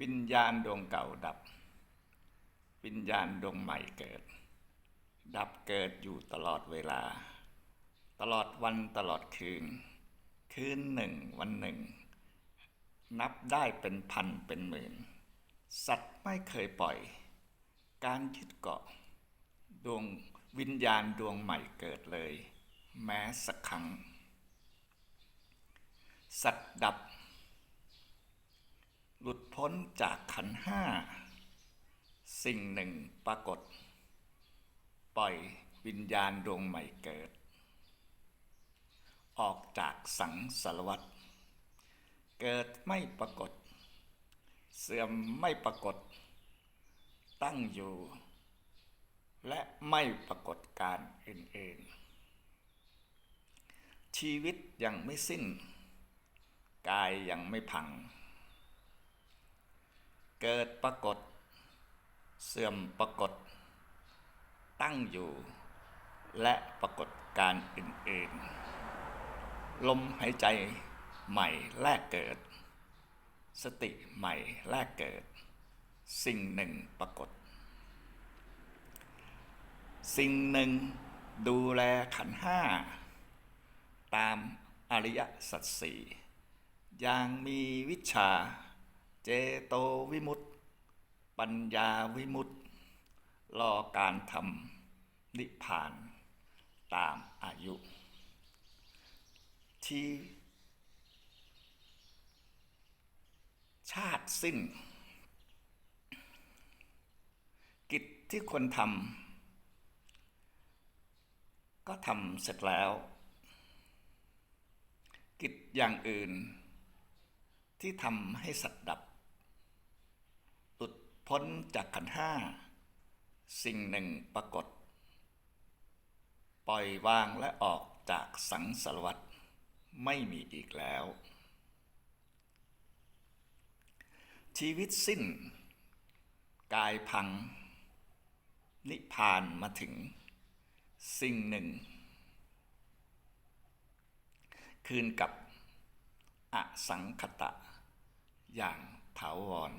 วิญญาณดวงเก่าดับ วิญญาณดวงใหม่เกิด ดับเกิดอยู่ตลอดเวลา ตลอดวันตลอดคืน คืนหนึ่งวันหนึ่ง นับได้เป็นพันเป็นหมื่น สัตว์ไม่เคยปล่อย การยึดเกาะ ดวงวิญญาณดวงใหม่เกิดเลย แม้สักครั้ง สัตว์ดับ หลุดพ้นจากขันห้า สิ่งหนึ่งปรากฏ ปล่อยวิญญาณดวงใหม่เกิด ออกจากสังสารวัตรเกิดไม่ปรากฏ เสื่อมไม่ปรากฏ ตั้งอยู่ และไม่ปรากฏการอื่นๆชีวิตยังไม่สิ้น กายยังไม่พัง เกิดปรากฏ เสื่อมปรากฏ ตั้งอยู่ และปรากฏการอื่นๆ ลมหายใจใหม่แรกเกิด สติใหม่แรกเกิด สิ่งหนึ่งปรากฏ สิ่งหนึ่งดูแลขันห้า ตามอริยสัจสี่อย่างมีวิชา เจโตวิมุตติ ปัญญาวิมุตติรอการทำนิพพานตามอายุ ที่ ชาติสิ้น กิจที่ควรทำก็ทำเสร็จแล้ว กิจอย่างอื่นที่ทำให้สัตว์ดับ พ้นจากขันห้า สิ่งหนึ่งปรากฏ ปล่อยวางและออกจากสังสารวัฏไม่มีอีกแล้ว ชีวิตสิ้น กายพัง นิพพานมาถึง สิ่งหนึ่ง คืนกับอสังคตะ อย่างถาวร